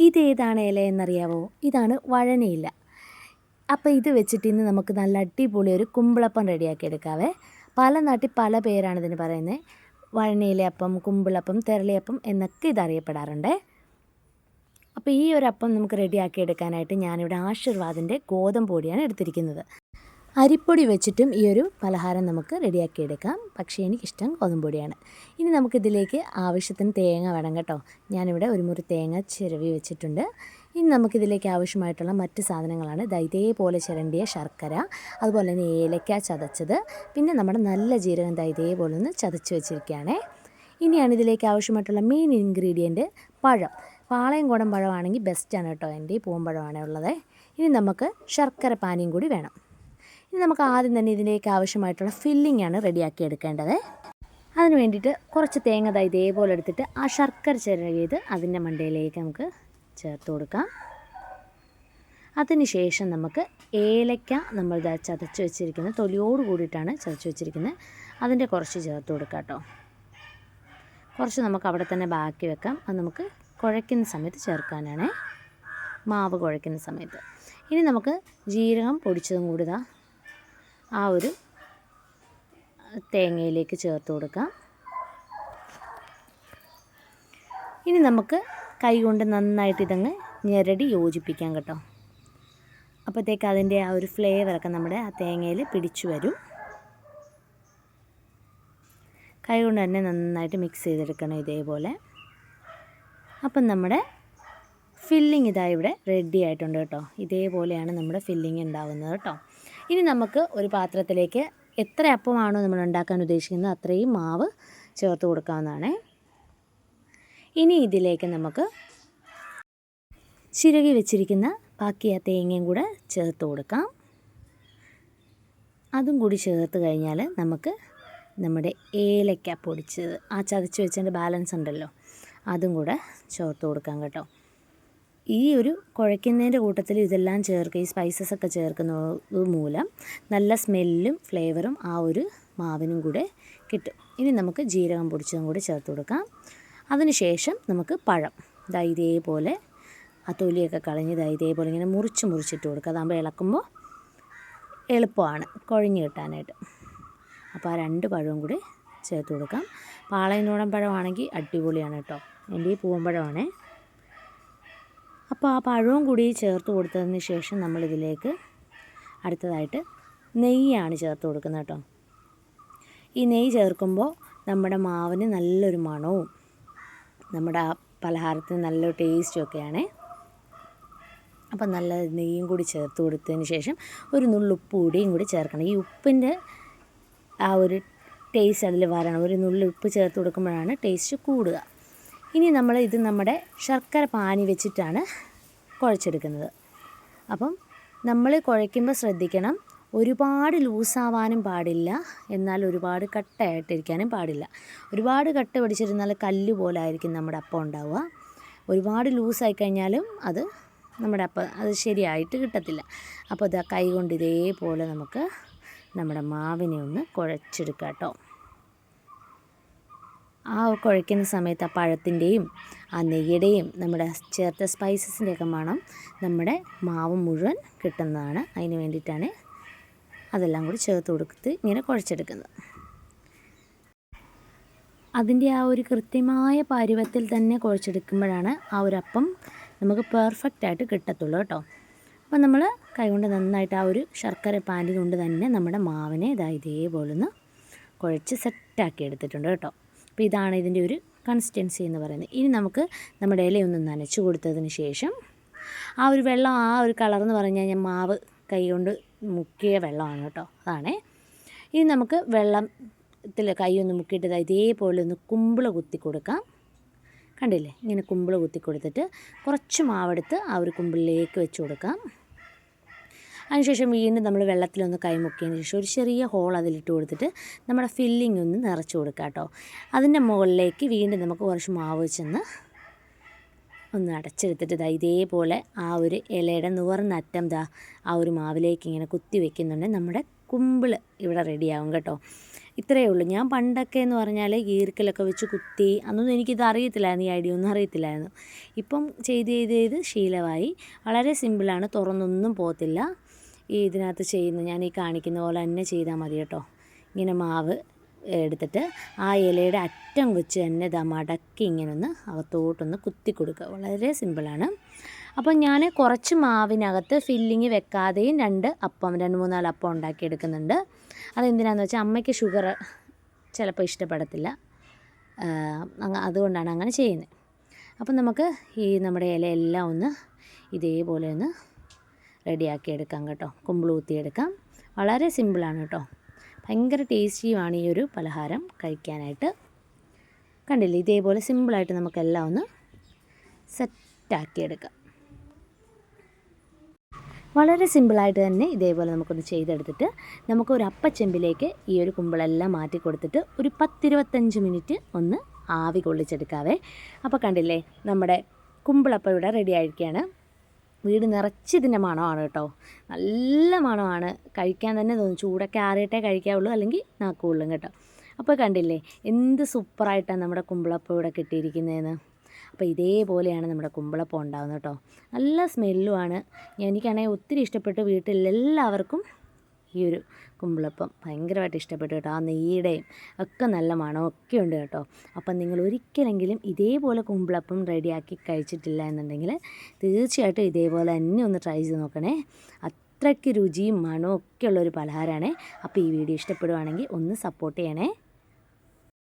ഇതേതാണ് ഇല എന്നറിയാവോ? ഇതാണ് വഴനയില. അപ്പോൾ ഇത് വെച്ചിട്ട് ഇന്ന് നമുക്ക് നല്ല അടിപൊളി ഒരു കുമ്പിളപ്പം റെഡിയാക്കി എടുക്കാവേ. പല നാട്ടിൽ പല പേരാണ് ഇതിന് പറയുന്നത് വഴനയിലയപ്പം കുമ്പിളപ്പം തെരളിയപ്പം എന്നൊക്കെ ഇതറിയപ്പെടാറുണ്ട് അപ്പോൾ ഈ ഒരു അപ്പം നമുക്ക് റെഡിയാക്കി എടുക്കാനായിട്ട് ഞാനിവിടെ ആശീർവാദിന്റെ ഗോതമ്പ് പൊടിയാണ് എടുത്തിരിക്കുന്നത്. അരിപ്പൊടി വെച്ചിട്ടും ഈ ഒരു പലഹാരം നമുക്ക് റെഡിയാക്കി എടുക്കാം. പക്ഷേ എനിക്കിഷ്ടം ഗോതമ്പൊടിയാണ്. ഇനി നമുക്കിതിലേക്ക് ആവശ്യത്തിന് തേങ്ങ വേണം കേട്ടോ. ഞാനിവിടെ ഒരു മുറി തേങ്ങ ചിരവി വെച്ചിട്ടുണ്ട്. ഇനി നമുക്കിതിലേക്ക് ആവശ്യമായിട്ടുള്ള മറ്റ് സാധനങ്ങളാണ്. ദാ ഇതേപോലെ ചിരണ്ടിയ ശർക്കര അതുപോലെ തന്നെ ഏലക്ക ചതച്ചത്. പിന്നെ നമ്മുടെ നല്ല ജീരകം ദാ ഇതേപോലെ ഒന്ന് ചതച്ച് വെച്ചിരിക്കുകയാണേ. ഇനിയാണ് ഇതിലേക്ക് ആവശ്യമായിട്ടുള്ള മെയിൻ ഇൻഗ്രീഡിയന്റ് പഴം. പാളയം കോടം പഴമാണെങ്കിൽ ബെസ്റ്റാണ് കേട്ടോ. എന്റെ ഈ പൂമ്പഴമാണ് ഉള്ളത്. ഇനി നമുക്ക് ശർക്കര പാനിയും കൂടി വേണം. ഇനി നമുക്ക് ആദ്യം തന്നെ ഇതിലേക്ക് ആവശ്യമായിട്ടുള്ള ഫില്ലിംഗ് ആണ് റെഡിയാക്കി എടുക്കേണ്ടത്. അതിന് വേണ്ടിയിട്ട് കുറച്ച് തേങ്ങ തൈ ഇതേപോലെ എടുത്തിട്ട് ആ ശർക്കര ചിരകിയത് അതിന്റെ മണ്ടയിലേക്ക് നമുക്ക് ചേർത്ത് കൊടുക്കാം. അതിനുശേഷം നമുക്ക് ഏലക്ക നമ്മൾ ചതച്ച് വെച്ചിരിക്കുന്നത് തൊലിയോട് കൂടിയിട്ടാണ് ചതച്ച് വെച്ചിരിക്കുന്നത്. അതിന്റെ കുറച്ച് ചേർത്ത് കൊടുക്കാം കേട്ടോ. കുറച്ച് നമുക്ക് അവിടെ തന്നെ ബാക്കി വെക്കാം. അത് നമുക്ക് കുഴയ്ക്കുന്ന സമയത്ത് ചേർക്കാനാണ്. മാവ് കുഴയ്ക്കുന്ന സമയത്ത്. ഇനി നമുക്ക് ജീരകം പൊടിച്ചതും കൂടി ആ ഒരു തേങ്ങയിലേക്ക് ചേർത്ത് കൊടുക്കാം. ഇനി നമുക്ക് കൈകൊണ്ട് നന്നായിട്ട് ഇതങ്ങ് ഞെരടി യോജിപ്പിക്കാം കേട്ടോ. അപ്പോഴത്തേക്ക് അതിന്റെ ആ ഒരു ഫ്ലേവറൊക്കെ നമ്മുടെ ആ തേങ്ങയിൽ പിടിച്ചു വരും. കൈകൊണ്ട് തന്നെ നന്നായിട്ട് മിക്സ് ചെയ്തെടുക്കണം ഇതേപോലെ. അപ്പം നമ്മുടെ ഫില്ലിങ് ഇതാ ഇവിടെ റെഡി ആയിട്ടുണ്ട് കേട്ടോ. ഇതേപോലെയാണ് നമ്മുടെ ഫില്ലിങ് ഉണ്ടാവുന്നത് കേട്ടോ. ഇനി നമുക്ക് ഒരു പാത്രത്തിലേക്ക് എത്ര അപ്പമാണോ നമ്മൾ ഉണ്ടാക്കാൻ ഉദ്ദേശിക്കുന്നത് അത്രയും മാവ് ചേർത്ത് കൊടുക്കാവുന്നതാണ്. ഇനി ഇതിലേക്ക് നമുക്ക് ചിരകി വെച്ചിരിക്കുന്ന ബാക്കി ആ തേങ്ങയും കൂടെ ചേർത്ത് കൊടുക്കാം. അതും കൂടി ചേർത്ത് കഴിഞ്ഞാൽ നമുക്ക് നമ്മുടെ ഏലക്ക പൊടിച്ചത് ആ ചതച്ച് വെച്ചതിന്റെ ബാലൻസ് ഉണ്ടല്ലോ അതും കൂടെ ചേർത്ത് കൊടുക്കാം കേട്ടോ. ഈ ഒരു കുഴയ്ക്കുന്നതിന്റെ കൂട്ടത്തിൽ ഇതെല്ലാം ചേർക്കുക ഈ സ്പൈസസ് ഒക്കെ ചേർക്കുന്നത് മൂലം നല്ല സ്മെല്ലും ഫ്ലേവറും ആ ഒരു മാവിനും കൂടെ കിട്ടും. ഇനി നമുക്ക് ജീരകം പൊടിച്ചതും കൂടി ചേർത്ത് കൊടുക്കാം. അതിനുശേഷം നമുക്ക് പഴം. ഇതാ ഇതേപോലെ ആ തൊലിയൊക്കെ കളഞ്ഞ് ഇതാ ഇതേപോലെ ഇങ്ങനെ മുറിച്ച് മുറിച്ചിട്ട് കൊടുക്കുക. അതാകുമ്പോൾ ഇളക്കുമ്പോൾ എളുപ്പമാണ് കുഴഞ്ഞ് കിട്ടാനായിട്ട്. അപ്പോൾ ആ രണ്ട് പഴവും കൂടി ചേർത്ത് കൊടുക്കാം. പാളയനോടൻ പഴമാണെങ്കിൽ അടിപൊളിയാണ് കേട്ടോ. എന്റെ ഈ പൂവമ്പഴമാണേ അപ്പോൾ ആ പഴവും കൂടി ചേർത്ത് കൊടുത്തതിന് ശേഷം നമ്മളിതിലേക്ക് അടുത്തതായിട്ട് നെയ്യാണ് ചേർത്ത് കൊടുക്കുന്നത് കേട്ടോ. ഈ നെയ്യ് ചേർക്കുമ്പോൾ നമ്മുടെ മാവിന് നല്ലൊരു മണവും നമ്മുടെ ആ പലഹാരത്തിന് നല്ലൊരു ടേസ്റ്റും ഒക്കെയാണേ. അപ്പം നല്ല നെയ്യും കൂടി ചേർത്ത് കൊടുത്തതിന് ശേഷം ഒരു നുള്ളുപ്പ് കൂടിയും കൂടി ചേർക്കണം. ഈ ഉപ്പിന്റെ ആ ഒരു ടേസ്റ്റ് അതിൽ വരണം. ഒരു നുള്ളുപ്പ് ചേർത്ത് കൊടുക്കുമ്പോഴാണ് ടേസ്റ്റ് കൂടുക. ഇനി നമ്മൾ ഇത് നമ്മുടെ ശർക്കര പാനി വെച്ചിട്ടാണ് കുഴച്ചെടുക്കുന്നത്. അപ്പം നമ്മൾ കുഴയ്ക്കുമ്പോൾ ശ്രദ്ധിക്കണം ഒരുപാട് ലൂസാവാനും പാടില്ല എന്നാൽ ഒരുപാട് കട്ടയായിട്ടിരിക്കാനും പാടില്ല. ഒരുപാട് കട്ട പിടിച്ചിരുന്നാൽ കല്ല് പോലെ ആയിരിക്കും നമ്മുടെ അപ്പം ഉണ്ടാവുക. ഒരുപാട് ലൂസായി കഴിഞ്ഞാലും അത് നമ്മുടെ അപ്പം അത് ശരിയായിട്ട് കിട്ടത്തില്ല. അപ്പോൾ ഇതാ കൈ കൊണ്ട് ഇതേപോലെ നമുക്ക് നമ്മുടെ മാവിനെ ഒന്ന് കുഴച്ചെടുക്കാം കേട്ടോ. ആ കുഴയ്ക്കുന്ന സമയത്ത് ആ പഴത്തിന്റെയും ആ നെയ്യുടെയും നമ്മുടെ ചേർത്ത സ്പൈസസിന്റെയൊക്കെ മണം നമ്മുടെ മാവ് മുഴുവൻ കിട്ടുന്നതാണ്. അതിന് വേണ്ടിയിട്ടാണ് അതെല്ലാം കൂടി ചേർത്ത് കൊടുത്ത് ഇങ്ങനെ കുഴച്ചെടുക്കുന്നത്. അതിന്റെ ആ ഒരു കൃത്യമായ പാരുവത്തിൽ തന്നെ കുഴച്ചെടുക്കുമ്പോഴാണ് ആ ഒരു അപ്പം നമുക്ക് പെർഫെക്റ്റ് ആയിട്ട് കിട്ടത്തുള്ളൂ കേട്ടോ. അപ്പം നമ്മൾ കൈകൊണ്ട് നന്നായിട്ട് ആ ഒരു ശർക്കര പാനി കൊണ്ട് തന്നെ നമ്മുടെ മാവിനെ ഇതാ ഇതേപോലെ ഒന്ന് കുഴച്ച് സെറ്റാക്കി എടുത്തിട്ടുണ്ട് കേട്ടോ. അപ്പോൾ ഇതാണ് ഇതിന്റെ ഒരു കൺസിസ്റ്റൻസി എന്ന് പറയുന്നത്. ഇനി നമുക്ക് നമ്മുടെ ഇലയൊന്ന് നനച്ചു കൊടുത്തതിന് ശേഷം ആ ഒരു വെള്ളം ആ ഒരു കളർ എന്ന് പറഞ്ഞു കഴിഞ്ഞാൽ മാവ് കൈ കൊണ്ട് മുക്കിയ വെള്ളമാണ് കേട്ടോ അതാണേ. ഇനി നമുക്ക് വെള്ളത്തിൽ കൈ ഒന്ന് മുക്കിയിട്ട് ഇതേപോലെ ഒന്ന് കുമ്പിള കുത്തി കൊടുക്കാം. കണ്ടില്ലേ? ഇങ്ങനെ കുമ്പിള കുത്തി കൊടുത്തിട്ട് കുറച്ച് മാവെടുത്ത് ആ ഒരു കുമ്പിളിലേക്ക് വെച്ച് കൊടുക്കാം. അതിനുശേഷം വീണ്ടും നമ്മൾ വെള്ളത്തിലൊന്ന് കൈമുക്കിയതിന് ശേഷം ഒരു ചെറിയ ഹോൾ അതിലിട്ട് കൊടുത്തിട്ട് നമ്മുടെ ഫില്ലിംഗ് ഒന്ന് നിറച്ച് കൊടുക്കുക കേട്ടോ. അതിന്റെ മുകളിലേക്ക് വീണ്ടും നമുക്ക് കുറച്ച് മാവ് ചെന്ന് ഒന്ന് അടച്ചെടുത്തിട്ട് ഇതാ ഇതേപോലെ ആ ഒരു ഇലയുടെ നുവർന്ന അറ്റം ദാ ആ ഒരു മാവിലേക്ക് ഇങ്ങനെ കുത്തി വെക്കുന്നുണ്ടെങ്കിൽ നമ്മുടെ കുമ്പിൾ ഇവിടെ റെഡിയാവും കേട്ടോ. ഇത്രയേ ഉള്ളൂ. ഞാൻ പണ്ടൊക്കെ എന്ന് പറഞ്ഞാൽ ഈർക്കലൊക്കെ വെച്ച് കുത്തി അന്നൊന്നും എനിക്കിത് അറിയത്തില്ലായിരുന്നു. ഈ ഐഡിയ ഒന്നും അറിയത്തില്ലായിരുന്നു. ഇപ്പം ചെയ്ത് ചെയ്ത് ചെയ്ത് ശീലമായി. വളരെ സിമ്പിളാണ് തുറന്നൊന്നും പോകത്തില്ല. ഈ ഇതിനകത്ത് ചെയ്യുന്ന ഞാൻ ഈ കാണിക്കുന്ന പോലെ തന്നെ ചെയ്താൽ മതി കേട്ടോ. ഇങ്ങനെ മാവ് എടുത്തിട്ട് ആ ഇലയുടെ അറ്റം വെച്ച് തന്നെ ഇതാ മടക്കി ഇങ്ങനെ ഒന്ന് അകത്തോട്ടൊന്ന് കുത്തി കൊടുക്കുക. വളരെ സിമ്പിളാണ്. അപ്പം ഞാൻ കുറച്ച് മാവിനകത്ത് ഫില്ലിങ് വെക്കാതെയും രണ്ട് അപ്പം രണ്ട് മൂന്നാൽ അപ്പം ഉണ്ടാക്കി ഉണ്ടാക്കിയെടുക്കുന്നുണ്ട് അതെന്തിനാന്ന് വെച്ചാൽ അമ്മയ്ക്ക് ഷുഗർ ചിലപ്പോൾ ഇഷ്ടപ്പെടത്തില്ല. അതുകൊണ്ടാണ് അങ്ങനെ ചെയ്യുന്നത്. അപ്പം നമുക്ക് ഈ നമ്മുടെ ഇലയെല്ലാം ഒന്ന് ഇതേപോലെ ഒന്ന് റെഡിയാക്കി എടുക്കാം കേട്ടോ. കുമ്പിൾ കുത്തിയെടുക്കാം വളരെ സിമ്പിളാണ് കേട്ടോ. ഭയങ്കര ടേസ്റ്റിയുമാണ് ഈ ഒരു പലഹാരം കഴിക്കാനായിട്ട്. കണ്ടില്ലേ? ഇതേപോലെ സിമ്പിളായിട്ട് നമുക്കെല്ലാം ഒന്ന് സെറ്റാക്കിയെടുക്കാം. വളരെ സിമ്പിളായിട്ട് തന്നെ ഇതേപോലെ നമുക്കൊന്ന് ചെയ്തെടുത്തിട്ട് നമുക്ക് ഒരു അപ്പച്ചെമ്പിലേക്ക് ഈ ഒരു കുമ്പിളെല്ലാം മാറ്റി കൊടുത്തിട്ട് ഒരു പത്തിരുപത്തഞ്ച് മിനിറ്റ് ഒന്ന് ആവി കൊള്ളിച്ചെടുക്കാവേ. അപ്പോൾ കണ്ടില്ലേ? നമ്മുടെ കുമ്പിളപ്പം ഇവിടെ റെഡി ആയിരിക്കുകയാണ്. വീട് നിറച്ച് ഇതിന്റെ മണമാണ് കേട്ടോ. നല്ല മണമാണ്. കഴിക്കാൻ തന്നെ തോന്നും. ചൂടൊക്കെ ആറിയിട്ടേ കഴിക്കാവുള്ളൂ അല്ലെങ്കിൽ നാക്കുള്ളൂ കേട്ടോ. അപ്പോൾ കണ്ടില്ലേ എന്ത് സൂപ്പറായിട്ടാണ് നമ്മുടെ കുമ്പിളപ്പം ഇവിടെ കിട്ടിയിരിക്കുന്നതെന്ന്. അപ്പോൾ ഇതേപോലെയാണ് നമ്മുടെ കുമ്പിളപ്പം ഉണ്ടാകുന്നത് കേട്ടോ. നല്ല സ്മെല്ലുമാണ്. എനിക്കാണെങ്കിൽ ഒത്തിരി ഇഷ്ടപ്പെട്ട് വീട്ടിൽ എല്ലാവർക്കും ഈ ഒരു കുമ്പിളപ്പം ഭയങ്കരമായിട്ട് ഇഷ്ടപ്പെട്ടു കേട്ടോ. ആ നെയ്യുടെയും ഒക്കെ നല്ല ഒക്കെ ഉണ്ട് കേട്ടോ. അപ്പം നിങ്ങൾ ഒരിക്കലെങ്കിലും ഇതേപോലെ കുമ്പിളപ്പം റെഡിയാക്കി കഴിച്ചിട്ടില്ല എന്നുണ്ടെങ്കിൽ തീർച്ചയായിട്ടും ഇതേപോലെ തന്നെ ഒന്ന് ട്രൈ ചെയ്ത് നോക്കണേ. അത്രയ്ക്ക് രുചിയും മണവും ഒക്കെ ഉള്ളൊരു പലഹാരമാണ്. അപ്പോൾ ഈ വീഡിയോ ഇഷ്ടപ്പെടുവാണെങ്കിൽ ഒന്ന് സപ്പോർട്ട് ചെയ്യണേ.